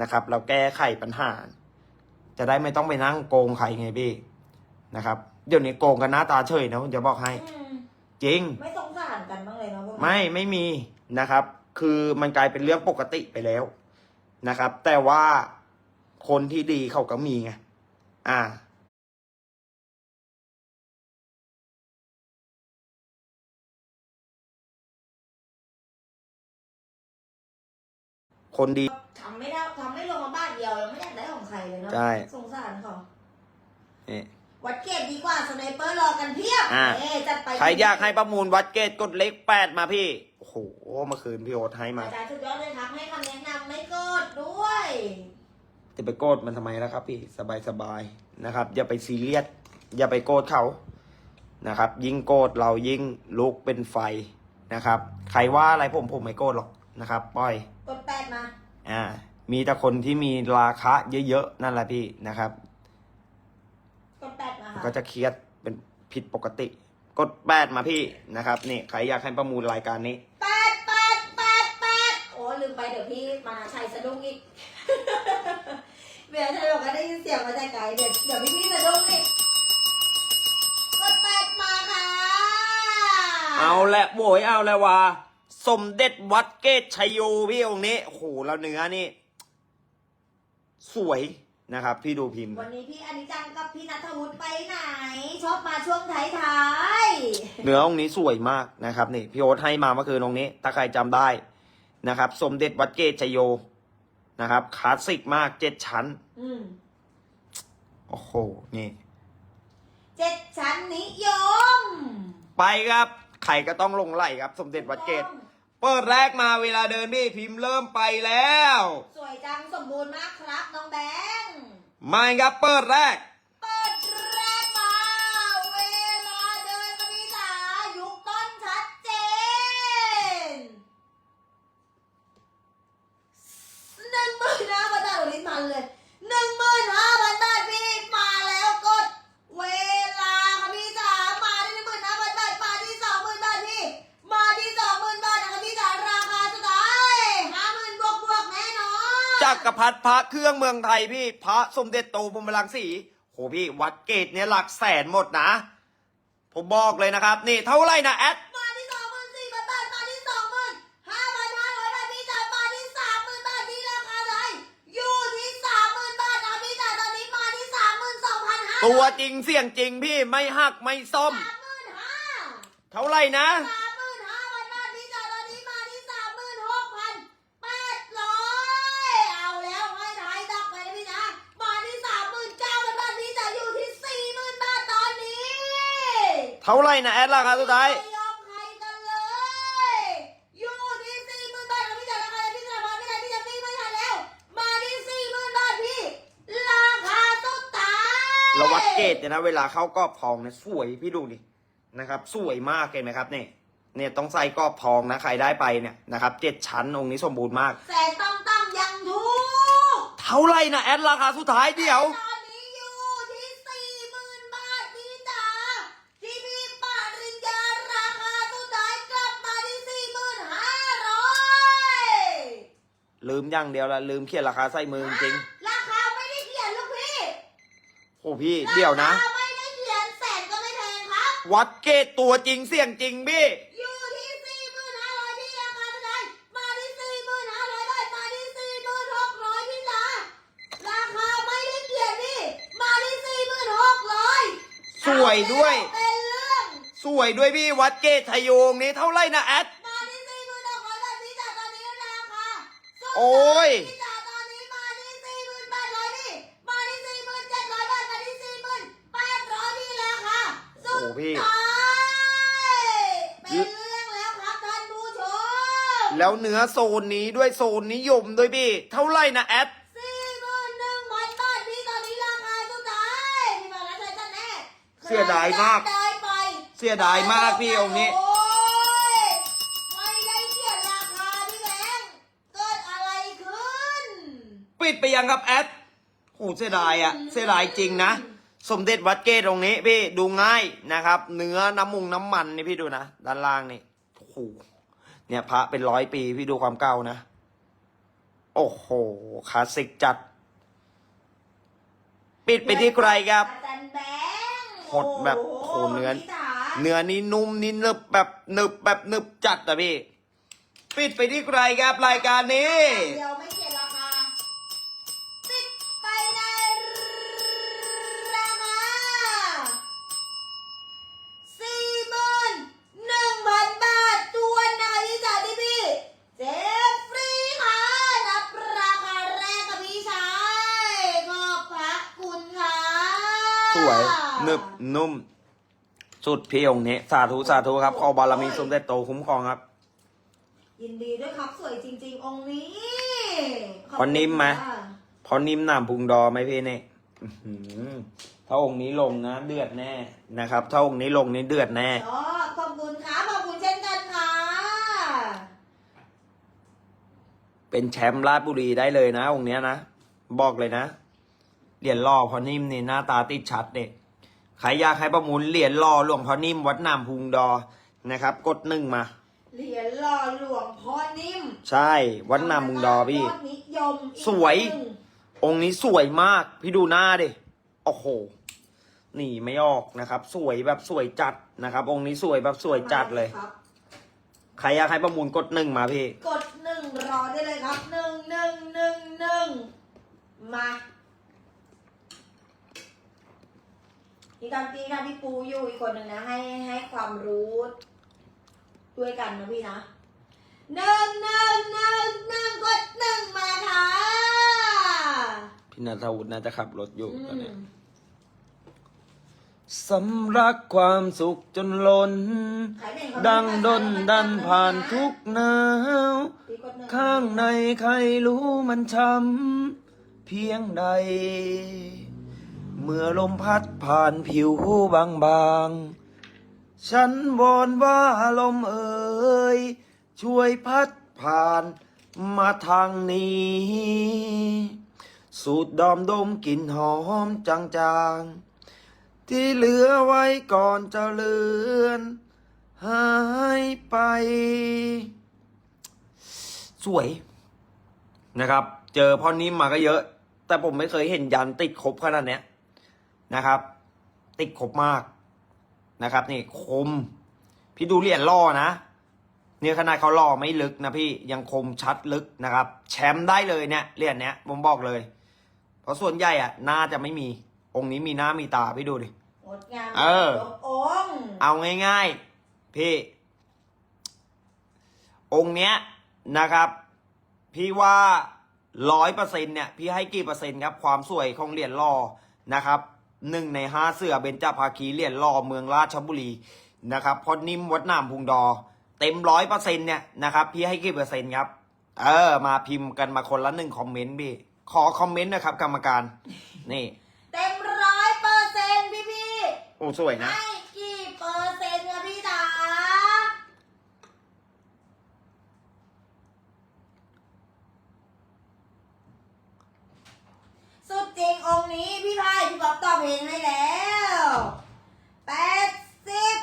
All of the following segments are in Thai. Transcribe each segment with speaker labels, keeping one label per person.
Speaker 1: นะครับ เราแก้ไขปัญหา จะได้ไม่ต้องไปนั่งโกงใครไงพี่นะครับ เดี๋ยวนี้โกงกันหน้าตาเฉยนะผมจะบอกให้
Speaker 2: อืม
Speaker 1: จริง
Speaker 2: ไม่สงสารกันบ้างเลยเนาะพวกนี้
Speaker 1: ไม่ไม่มีนะครับ คือมันกลายเป็นเรื่องปกติไปแล้วนะครับ แต่ว่าคนที่ดีเขาก็มีไงอ่าคนดี
Speaker 2: ทำ ไม่ได้ทำไม่ลงมาบ้านเดียวยังไม่อยากได้ของใครเลยเนาะ
Speaker 1: ใช่
Speaker 2: สงสารเขา
Speaker 1: นี่
Speaker 2: วัดเกตดีกว่าสไนเปอร์รอกันเพียบ
Speaker 1: อะ
Speaker 2: เอ๊จัดไป
Speaker 1: ใครอยากให้ประมูลวัดเกตกดเล็กแปดมาพี่ โอ้โห เมื่อคืนพี่โอ๊ตให้มา
Speaker 2: อาจารย์สุดยอดเลยครับให้คำแนะนำไม่กดด้วย
Speaker 1: จะไปโกรธมันทำไมล่ะครับพี่สบายสบายๆนะครับ อย่าไปซีเรียสอย่าไปโกรธเขานะครับ ยิ่งโกรธเรายิ่งลุกเป็นไฟนะครับ ใครว่าอะไรผมผมไม่โกรธหรอกนะครับปล่อย
Speaker 2: กดแปดมา
Speaker 1: อ่า มีแต่คนที่มีราคะเยอะๆนั่นแหละพี่นะครับ
Speaker 2: กดแปดมา
Speaker 1: มัน
Speaker 2: ค่ะ
Speaker 1: ก็จะเครียดเป็นผิดปกติ กดแปดมาพี่นะครับนี่ใครอยากให้ประมูลรายการนี้
Speaker 2: แปดแปดแปดแปดโอ้ลืมไปเดี๋ยวพี่มาชัยสะดุ้งอีก เบียร์ชัยบอกว่าได้ยินเสียงมาแต่ไกลเดี๋ยวเดี๋ยวพี่พี่สะดุ้งอีกกดแปดมาค่ะ
Speaker 1: เอาแหละโวยเอาแล้วว่าสมเด็จวัดเกตชัยโยพี่องค์นี้โอ้โหแล้วเนื้อนี่ สวยนะครับ พี่ดูพิมพ์
Speaker 2: วันนี้พี่อนิจังกับพี่นัทวุฒิไปไหน ชอบมาช่วงท้าย
Speaker 1: เนื้อองค์นี้สวยมากนะครับนี่พี่โอ๊ตให้มาเมื่อคืนองค์นี้ ถ้าใครจำได้นะครับ สมเด็จวัดเกตชัยโยนะครับคลาสสิกมากเจ็ดชั้น
Speaker 2: ๆอืม
Speaker 1: โอ้โห นี่
Speaker 2: เจ็ดชั้นนิยม
Speaker 1: ไปครับ ใครก็ต้องลงไหลครับ สมเด็จวัดเกต เปิดแรกมาเวลาเดินพี่พิมพ์เริ่มไปแล้ว
Speaker 2: สวยจังสมบูรณ์มากครับน้องแบงค์
Speaker 1: ไม่ครับเปิดแรก
Speaker 2: เปิดแรกมาเวลาเดินกับพี่จ๋ายุคต้นชัดเจนหนึ่งหมื่นห้าพันบาทโอ้ลิ้นมันเลยหนึ่งหมื่นห้าพันบาทพี่มาแล้วกด เวลาค่ะพี่จ๋ามาที่หนึ่งหมื่นห้าพันบาทมาที่สองหมื่นบาทพี่ มาที่สองหมื่นบาทนะคะพี่จ๋าราคาสุดท้ายห้าหมื่นบวกบวกๆแน่นอน
Speaker 1: จักรพรรดิพระ เครื่องเมืองไทยพี่ พระสมเด็จโตพรหมรังสีโหพี่วัดเกตเนี่ยหลักแสนหมดนะ ผมบอกเลยนะครับ นี่เท่าไหร่นะแอด
Speaker 2: มาที่สองหมื่นสี่พันบาทมาที่สองหมื่นห้าพันห้าร้อยบาทพี่จ๋ามาที่สามหมื่นบาทที่ราคาไหนอยู่ที่สามหมื่นบาทนะพี่จ๋าตอนนี้มาที่สามหมื่นสองพันห้า
Speaker 1: ตัวจริงเสี่ยงจริงพี่ไม่หักไม่ส้ม
Speaker 2: สามหมื่นห้า
Speaker 1: เท่าไหร่นะ
Speaker 2: สามหมื่นห้าพันบาทพี่จ๋าตอนนี้มาที่สามหมื่นหกพันแปดร้อยเอาแล้วให้ท้ายดับไปนะพี่จ๋ามาที่สามหมื่นเก้าพันบาทพี่จ๋าอยู่ที่สี่หมื่นบาทตอนนี้
Speaker 1: เท่าไหร่นะแอดราคาสุดท้าย
Speaker 2: ไม่ยอมใครกันเลยอยู่ที่สี่หมื่นบาทนะพี่จ๋าราคาพี่จ๋ามาไม่ได้พี่จ๋าพี่ไม่ทันแล้ว มาที่สี่หมื่นบาทพี่ ราคาสุดท้าย
Speaker 1: แล้ววัดเกตเนี่ยนะ เวลาเข้ากรอบทองเนี่ยสวยพี่ดูดินะครับ สวยมากเห็นไหมครับเนี่ยเนี่ยต้องใส่กรอบทองนะใครได้ไปเนี่ยนะครับเจ็ดชั้นองค์นี้สมบูรณ์มาก
Speaker 2: แสนต้องตั้งยังถูก
Speaker 1: เท่าไหร่นะแอดราคาสุดท้ายเดี๋ยว
Speaker 2: ตอนนี้อยู่ที่สี่หมื่นบาทพี่จ๋าที่พี่ปริญญาราคาสุดท้ายกลับมาที่สี่หมื่นห้าร้อย
Speaker 1: ลืมอย่างเดียวละลืมเขียนราคาใส่มือจริง
Speaker 2: ราคาไม่ได้เขียนลูกพี่
Speaker 1: ๆโอ้พี่เดี๋ยวนะ
Speaker 2: ราคาไม่ได้เขียนแสนก็ไม่แพงครับ
Speaker 1: วัดเกตตัวจริงเสี่ยงจริงพี่
Speaker 2: อยู่ที่สี่หมื่นห้าร้อยที่ราคาเท่าไหร่มาที่สี่หมื่นห้าร้อยบาทมาที่สี่หมื่นหกร้อยพี่จ๋าราคาไม่ได้เขียนนี่มาที่สี่หมื่นหกร้อย
Speaker 1: สวยด้วย
Speaker 2: เป็นเรื่อง
Speaker 1: สวยด้วยพี่วัดเกตทยโยงนี้เท่าไหร่นะแอด โอ้ย
Speaker 2: พี่จ๋าตอนนี้มาที่สี่หมื่นแปดร้อยพี่มาที่สี่หมื่นเจ็ดร้อยบาทมาที่สี่หมื่นแปดร้อยพี่ราคาสุด
Speaker 1: โอ้พี่
Speaker 2: ท้ายเป็นเรื่องแล้วครับท่านผู้ชม
Speaker 1: แล้วเนื้อโซนนี้ด้วยโซนนิยมด้วยพี่ เท่าไหร่นะแอด
Speaker 2: สี่หมื่นหนึ่งพันบาทพี่ตอนนี้ราคาสุดท้ายพี่มาแล้วใช่จันแน่
Speaker 1: เสียดายมาก
Speaker 2: ใครได้ไป
Speaker 1: เสียดายมากพี่องค์นี้
Speaker 2: โอ้ ยังครั
Speaker 1: บแอดโหเสียดายอะเสียดายจริงนะ สมเด็จวัดเกตตรงนี้พี่ดูง่ายนะครับ เนื้อน้ำมุงน้ำมันนี่พี่ดูนะ ด้านล่างนี่โอ้โหเนี่ยพระเป็นร้อยปีพี่ดูความเก่านะ โอ้โหคลาสสิกจัด ปิดไปที่ใครครับ
Speaker 2: อาจารย์แบงค์
Speaker 1: หดแบบ
Speaker 2: โอ้
Speaker 1: โหเนื้อ
Speaker 2: พี่จ๋า
Speaker 1: เนื้อนี่นุ่มนี่นึบแบบนึบแบบนึบจัดอะพี่ ปิดไปที่ใครครับรายการนี้
Speaker 2: เดียวไม่
Speaker 1: นึบนุ่ม สุดพี่องค์นี้ สาธุสาธุครับขอบารมีสมเด็จโตคุ้มครองครับ
Speaker 2: ยินดีด้วยครับสวยจริง ๆ องค์นี้ขอบ
Speaker 1: วันนิ่มไหม
Speaker 2: ค่ะ
Speaker 1: พอนิ่มหนามพุงดอไหมพี่เนี่ยอื้อหือถ้าองค์นี้ลงนะเดือดแน่นะครับ ถ้าองค์นี้ลงนี่เดือดแน่
Speaker 2: อ๋อขอบคุณค่ะขอบคุณเช่นกันค่ะ
Speaker 1: เป็นแชมป์ราชบุรีได้เลยนะองค์เนี้ยนะ บอกเลยนะ เหรียญล่อพอนิ่มนี่หน้าตาติดชัดเด็ก ใครอยากให้ประมูลเหรียญล่อหลวงพ่อนิ่มวัดนามพุงดอนะครับ กดหนึ่งมา
Speaker 2: เหรียญหล่อหลวงพ่อนิ่ม
Speaker 1: ใช่วัดนามพุงดอพี่
Speaker 2: ยอดนิยมอีก
Speaker 1: สวย
Speaker 2: หนึ่ง
Speaker 1: องค์นี้สวยมาก พี่ดูหน้าดิโอ้โหหนีไม่ออกนะครับ สวยแบบสวยจัดนะครับ องค์นี้สวยแบบสวยจัดเลย
Speaker 2: ครับ
Speaker 1: ใครอยากให้ประมูลกดหนึ่งมาพี่
Speaker 2: กดหนึ่งรอได้เลยครับหนึ่งหนึ่งหนึ่งหนึ่งมา พี่กำปีค่ะพี่ปูอยู่อีกคนหนึ่งนะ ให้ให้ความรู้ด้วยกันนะพี่นะหนึ่งหนึ่งหนึ่งหนึ่งกดหนึ่งมาค่ะ
Speaker 1: พี่นัทวุฒิน่าจะขับรถอยู่
Speaker 2: อื
Speaker 1: ตอน
Speaker 2: ม
Speaker 1: นี้สำรักความสุขจนล้น
Speaker 2: ใครเป็นเขา
Speaker 1: ดังดนดันผ่าน
Speaker 2: พี่
Speaker 1: ทุกหนาว
Speaker 2: กดหนึ่
Speaker 1: ข้างในใครรู้มันช้ำเพียงใดเมื่อลมพัดผ่านผิวบางบางๆฉันวอนว่าลมเอ่ยช่วยพัดผ่านมาทางนี้ สูดดอมดมกลิ่นหอมจางๆ ที่เหลือไว้ก่อนจะเลือนหายไป สวย นะครับ เจอพ่อนิ่มมาก็เยอะ แต่ผมไม่เคยเห็นยันติดครบขนาดเนี้ย นะครับ ติดครบมากนะครับ นี่คม พี่ดูเหรียญล่อนะเนี่ยขนาดเขาล่อไม่ลึกนะพี่ยังคมชัดลึกนะครับ แชมป์ได้เลยเนี่ยเหรียญเนี้ยผมบอกเลย เพราะส่วนใหญ่อะน่าจะไม่มี องค์นี้มีหน้ามีตาพี่ดูดิ
Speaker 2: งดงาม
Speaker 1: เออ
Speaker 2: ยกองค์
Speaker 1: เอาง่ายๆ พี่ องค์เนี้ยนะครับ พี่ว่าร้อยเปอร์เซ็นเนี่ยพี่ให้กี่เปอร์เซ็นต์ครับ ความสวยของเหรียญล่อนะครับ หนึ่งในห้าเสือเบญจภาคีเหรียญล่อเมืองราชบุรีนะครับพอนิ่มวัดนามพุงดอ เต็มร้อยเปอร์เซ็นเนี่ยนะครับพี่ให้กี่เปอร์เซ็นต์ครับเออ มาพิมพ์กันมาคนละหนึ่งคอมเมนต์พี่ขอคอมเมนต์นะครับ กรรมการ นี่
Speaker 2: เต็มร้อยเปอร์เซ็นต์พี่พี่
Speaker 1: โอ้สวยนะ
Speaker 2: ให้กี่เปอร์เซ็นต์คะพี่จ๋าสุดจริงองค์ นี้พี่พายพี่บ๊อบตอบเพลงให้แล้วแปดสิบ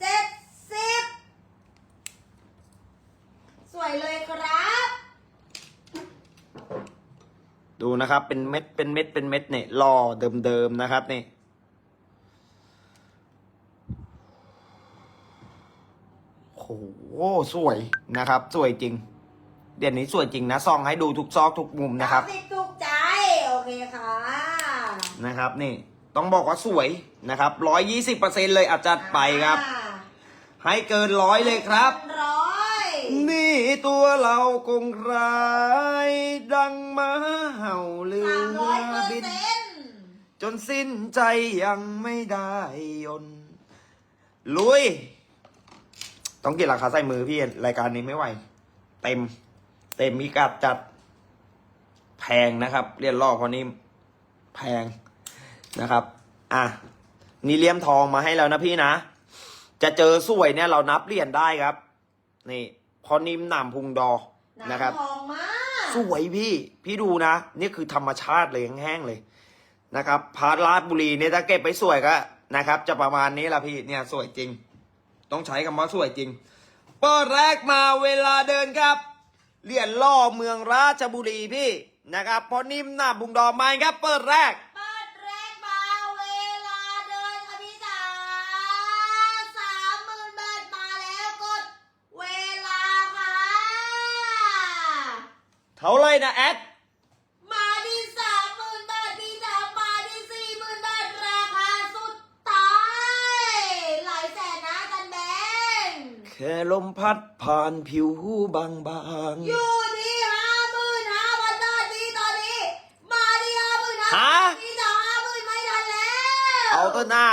Speaker 2: เจ็ดสิบสวยเลยครับ
Speaker 1: ดูนะครับ เป็นเม็ดเป็นเม็ดเป็นเม็ดเนี่ยรอเดิมๆนะครับนี่โอ้โหสวยนะครับ สวยจริง เดี๋ยวนี้สวยจริงนะซองให้ดูทุกซอกทุกมุมนะครับ
Speaker 2: สิบถูกใจ โอเคค่ะ
Speaker 1: นะครับนี่ต้องบอกว่าสวยนะครับร้อยยี่สิบเปอร์เซ็นเลยอาจจัดไปครับ
Speaker 2: อ่า
Speaker 1: ให้เกินร้อยเลยครับ
Speaker 2: ร้อย
Speaker 1: นี่ตัวเราคงร้ายดังหมาเห่าเรื
Speaker 2: สามร้อย
Speaker 1: อ
Speaker 2: เปอร์
Speaker 1: บิน
Speaker 2: เซ็นต์
Speaker 1: จนสิ้นใจยังไม่ได้ยนต์ลุย ต้องกินราคาใส่มือพี่รายการนี้ไม่ไหว เต็ม เต็มมีกัดจัด แพงนะครับ เรียนล่อพอนี้ แพง นะครับ อะนี่เลี่ยมทองมาให้แล้วนะพี่นะ จะเจอสวยเนี่ยเรานับเหรียญได้ครับ นี่ พอนิ่มหนามพุงดอนะครับ
Speaker 2: น้ำทองมาก
Speaker 1: สวยพี่ พี่ดูนะ นี่คือธรรมชาติเลยแห้งๆเลยนะครับ พาร์ทราชบุรีเนี่ยถ้าเก็บไปสวยก็นะครับ จะประมาณนี้ละพี่เนี่ยสวยจริง ต้องใช้คำว่าสวยจริงเปิดแรกมาเวลาเดินครับเหรียญล่อเมืองราชบุรีพี่นะครับ พอนิ่มหน้าบุงดอมมาครับ เปิดแรก
Speaker 2: เปิดแรกมาเวลาเดินค่ะพี่จ๋าสามหมื่นบาทมาแล้วกด เวลาค่ะ
Speaker 1: เท่าไรนะแอด
Speaker 2: มาที่สามหมื่นบาทพี่จ๋ามาที่สี่หมื่นบาทราคาสุดท้าย หลายแสนนะจันแบง
Speaker 1: แค่ลมพัดผ่านผิวบางบาง
Speaker 2: อยู่ที่ห้าหมื่นห้าพันบาทพี่ตอนนี้ มาที่ห้าหมื่นห้า
Speaker 1: ฮะ
Speaker 2: พี่จ๋าห้าหมื่นไม่ทันแล้ว
Speaker 1: เอาตัวหน้า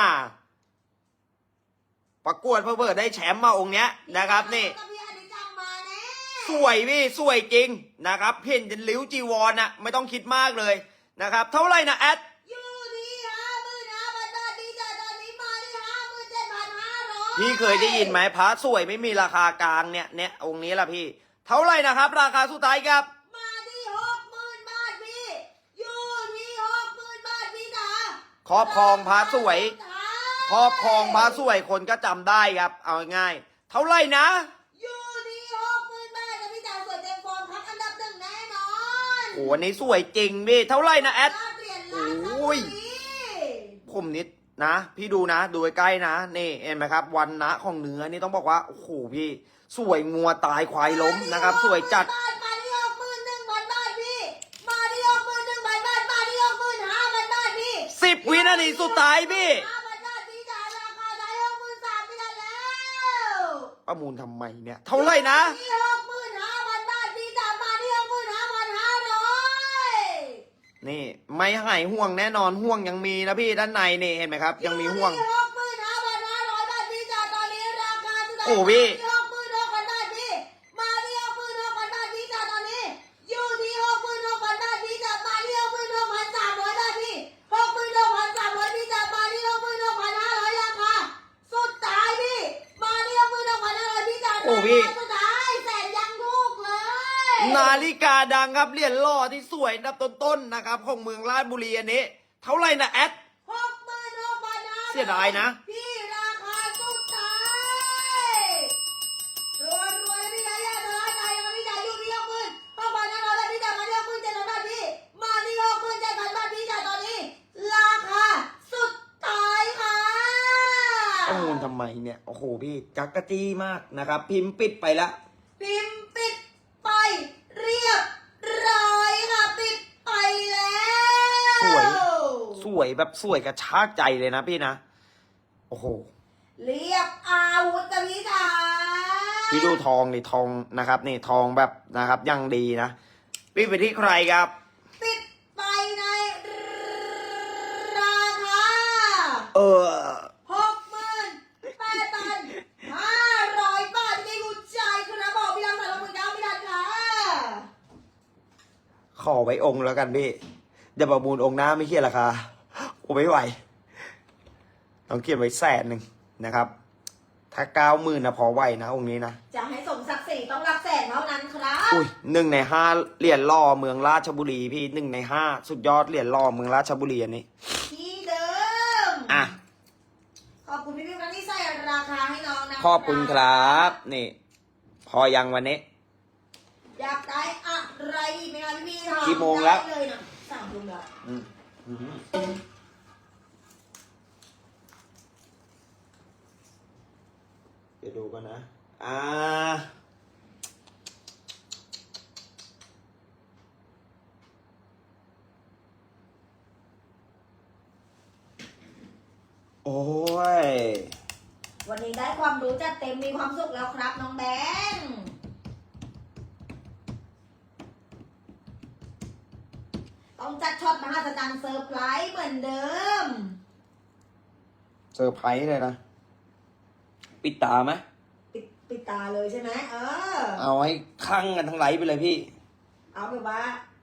Speaker 1: ประกวดเพื่อเปิดได้แชมป์มาองค์เนี้ยนะครับนี่
Speaker 2: กับพี่อนิจังมาแน่
Speaker 1: สวยพี่สวยจริงนะครับเห็นจนลิ้วจีวรน่ะไม่ต้องคิดมากเลยนะครับ เท่าไรนะแอด
Speaker 2: อยู่ที่ห้าหมื่นห้าพันบาทพี่จ๋าตอนนี้มาที่ห้าหมื่นเจ็ดพันห้าร้อย
Speaker 1: พี่เคยได้ยินไหมพระสวยไม่มีราคากลางเนี่ยเนี่ยองค์นี้ละพี่ เท่าไรนะครับ ราคาสุดท้ายครับ
Speaker 2: มาที่หกหมื่นบาทพี่อยู่ที่หกหมื่นบาทพี่จ๋า
Speaker 1: ครอบครองพระสวย
Speaker 2: สุดท้าย
Speaker 1: ครอบครองพระสวยคนก็จำได้ครับ เอาง่ายๆเท่าไรนะ โอ้วันนี้สวยจริงพี่เท่าไรนะแอด
Speaker 2: เปลี่ยนล้าน
Speaker 1: โอ้ยผมนิดนะ พี่ดูนะ ดูใกล้ๆนะ นี่เห็นไหมครับ วันนะของเนื้อนี่ต้องบอกว่า โอ้โหพี่ สวยงัวตายควายล้มนะครับ สวยจัด
Speaker 2: มาที่หกหมื่นหนึ่งพันบาทพี่ มาที่หกหมื่นหนึ่งพันบาทมาที่หกหมื่นห้าพันบาทพี่
Speaker 1: สิบวินาทีสุดท้ายพี่
Speaker 2: ห้าพันบาทพี่จ๋าราคาได้หกหมื่นสามพี่ทันแล้ว
Speaker 1: ประมูลทำไมเนี่ย เท่าไรนะ
Speaker 2: ที่หกหมื่นห้าพันบาทพี่จ๋ามาที่หกหมื่นห้าพันห้าร้อย
Speaker 1: นี่ ไม่หายห่วงแน่นอนห่วงยังมีนะพี่ด้านในนี่เห็นไหมครับ ยังมีห่วง
Speaker 2: ที่หกหมื่นห้าพันห้าร้อยบาทพี่จ๋าตอนนี้ราคาสุดท้าย
Speaker 1: โอ้พี่
Speaker 2: ที่
Speaker 1: กาดังครับเหรียญหล่อที่สวยอันดับต้นๆนะครับ ของเมืองราชบุรีอันนี้ เท่าไรนะแอด
Speaker 2: หกหมื่นหกพันห้าร้อ
Speaker 1: เสียดายนะ
Speaker 2: พี่ราคาสุดท้ายรวยรวยพี่ยายาทลายใจมาพี่จ๋าอยู่ที่หกหมื่นหกพันห้าร้อยบาทพี่จ๋ามาที่หกหมื่นเจ็ดพันบาทพี่มาที่หกหมื่นเจ็ดพันบาทพี่จ๋าตอนนี้ ราคาสุดท้ายค่ะ
Speaker 1: ประมูลทำไมเนี่ย โอ้โหพี่จักกะจี้มากนะครับ พิมพ์ปิดไปละ
Speaker 2: พิมพ์ปิดไปเรียบร้อยค่ะปิดไปแล้ว
Speaker 1: สวย สวยแบบสวยกระชากใจเลยนะพี่นะ โอ้โห
Speaker 2: เรียบอาวุธกับพี่จ๋า
Speaker 1: พี่ดูทองนี่ทองนะครับนี่ทองแบบนะครับยังดีนะ พี่ไปที่ใครครับ
Speaker 2: ปิดไปในราคา
Speaker 1: เออ
Speaker 2: หกหมื่นแปดพันห้าร้อยบาทที่คุณจ่ายคุณนะบอกพี่รังสรรค์มือเก้าพี่รันค่ะ
Speaker 1: ขอไว้องค์แล้วกันพี่เดี๋ยวประมูลองค์หน้าไม่เขียนราคา โอ้ไม่ไหวต้องเขียนไว้แสนหนึ่งนะครับ ถ้าเก้าหมื่นนะพอไหวนะองค์นี้นะ
Speaker 2: จะให้สมศักดิ์ศรีต้องรับแสนเท่านั้นครับ
Speaker 1: อุ้ยหนึ่งในห้าเหรียญล่อเมืองราชบุรีพี่หนึ่งในห้าสุดยอดเหรียญล่อเมืองราชบุรีอันนี้
Speaker 2: ที่เดิม
Speaker 1: อะ
Speaker 2: ขอบคุณพี่พี่ๆที่ใส่ราคาให้น้องนะ
Speaker 1: ขอบคุณครับ นี่ พอยังวันนี้
Speaker 2: อยากได้อะไรอีกไหมคะพี่พี่ๆถาม
Speaker 1: กี่โมงแล้ว
Speaker 2: ได้เลยนะสามทุ่มแล้ว
Speaker 1: อืม อืมเดี๋ยวดูกันนะ อ่า โอ้ย
Speaker 2: วันนี้ได้ความรู้จัดเต็มมีความสุขแล้วครับน้องแบงค์ต้องจัดช็อตมหัศจรรย์เซอร์ไพรส์เหมือนเดิม
Speaker 1: เซอร์ไพรส์เลยนะ ปิดตาไหม
Speaker 2: ปิดปิดตาเลยใช่ไหมเออ
Speaker 1: เอาให้ข้างกันทั้งไลฟ์ไปเลยพี่
Speaker 2: เอาแบบว่า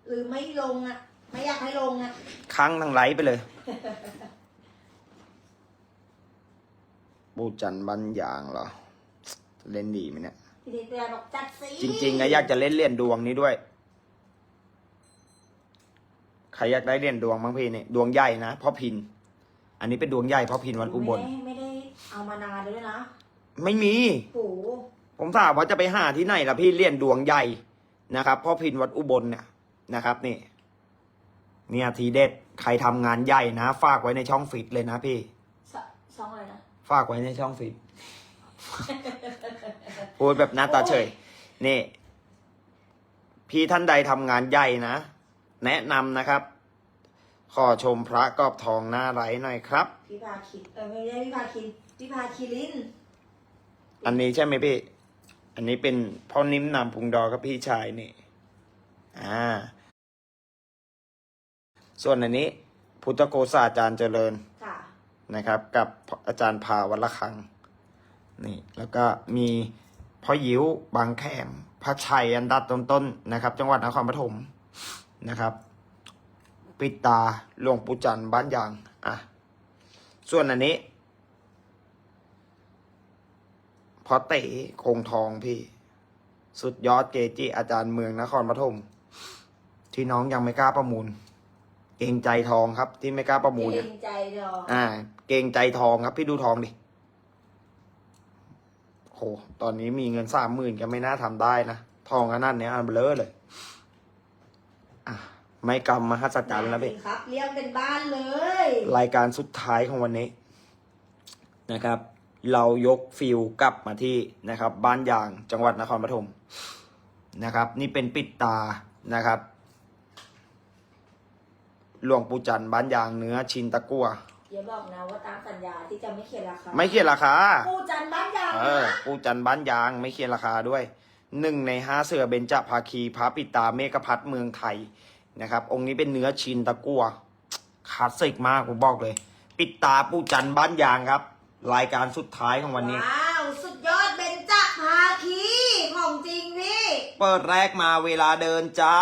Speaker 2: หรือไม่ลงอะ ไม่อยากให้ลงอะ
Speaker 1: ค้างทั้งไลฟ์ไปเลย บูจันทร์บันยางเหรอเล่นดีไหมเนี่ย
Speaker 2: พี่เด็กเตือนบอกจัดสิ
Speaker 1: จริงๆอะอยากจะเล่นเหรียญดวงนี้ด้วย ใครอยากได้เหรียญดวงบ้างพี่เนี่ยดวงใหญ่นะพ่อพิน อันนี้เป็นดวงใหญ่พ่อพินวันอุบล
Speaker 2: ไม่ได้ไม่ได้เอามานานเลยนะ
Speaker 1: ไม่มี
Speaker 2: ปู่
Speaker 1: ผมถามว่าจะไปหาที่ไหนล่ะพี่เหรียญดวงใหญ่นะครับพ่อพินวัดอุบลเนี่ยนะครับนี่ เนี่ยทีเด็ดใครทำงานใหญ่นะ ฝากไว้ในช่องฟิตเลยนะพี่
Speaker 2: สช่องอะไรนะ
Speaker 1: ฝากไว้ในช่องฟิตพูดแบบหน้าตาเฉย นี่ พี่ท่านใดทำงานใหญ่นะ แนะนำนะครับ ขอชมพระกรอบทองหน้าไรหน่อยครับ
Speaker 2: พี่พาคินเออไม่ใช่พี่พาคินพี่พาคิริน
Speaker 1: อันนี้ใช่ไหมพี่ อันนี้เป็นพ่อนิ่มนำพุงดอกับพี่ชายนี่ อ่า ส่วนอันนี้ พุทธโกษาจารย์เจริญ
Speaker 2: ค่ะ
Speaker 1: นะครับ กับอาจารย์พาวัลคัง นี่ แล้วก็มีพ่อยิวบางแขมพระชัยอันดับต้นๆนะครับ จังหวัดนครปฐมนะครับ ปิดตาหลวงปู่จันทร์บ้านยาง อะ ส่วนอันนี้พ อเต๋คงทองพี่ สุดยอดเกจิอาจารย์เมืองนครปฐมที่น้องยังไม่กล้าประมูล เกรงใจทองครับ ที่ไม่กล้าประมูล
Speaker 2: เกร
Speaker 1: เนี่ย
Speaker 2: งใจดอก
Speaker 1: อ่า เกรงใจทองครับ พี่ดูทองดิโหตอนนี้มีเงินสามหมื่นก็ไม่น่าทำได้นะทองขนาดเนี้ยอันเบลอเลย อะไม่กรรมมหัศจรรย์แล้วพี่
Speaker 2: ครับเลี้ยงเป็นบ้านเลย
Speaker 1: รายการสุดท้ายของวันนี้นะครับ เรายกฟิลกลับมาที่นะครับบ้านยางจังหวัดนครปฐมนะครับ นี่เป็นปิดตานะครับ หลวงปู่จันทร์บ้านยางเนื้อชินตะกัว
Speaker 2: อย่าบอกนะว่าตามสัญญาที่จะไม่เขียนราคา
Speaker 1: ไม่เขียนราคา
Speaker 2: ปูจันทร์บ้านยาง
Speaker 1: เออ
Speaker 2: นะ
Speaker 1: ปูจันทร์บ้านยางไม่เคียนราคาด้วยหนึ่งในห้าเสือเบญจภาคีพระปิตาเมฆพัฒน์เมืองไทยนะครับ องค์นี้เป็นเนื้อชินตะกัวคลาสสิกมากผมบอกเลย ปิดตาปูจันทร์บ้านยางครับ รายการสุดท้ายของวันนี้
Speaker 2: ว้าว สุดยอดเบญจภาคีของจริงพี่
Speaker 1: เปิดแรกมาเวลาเดินจ้า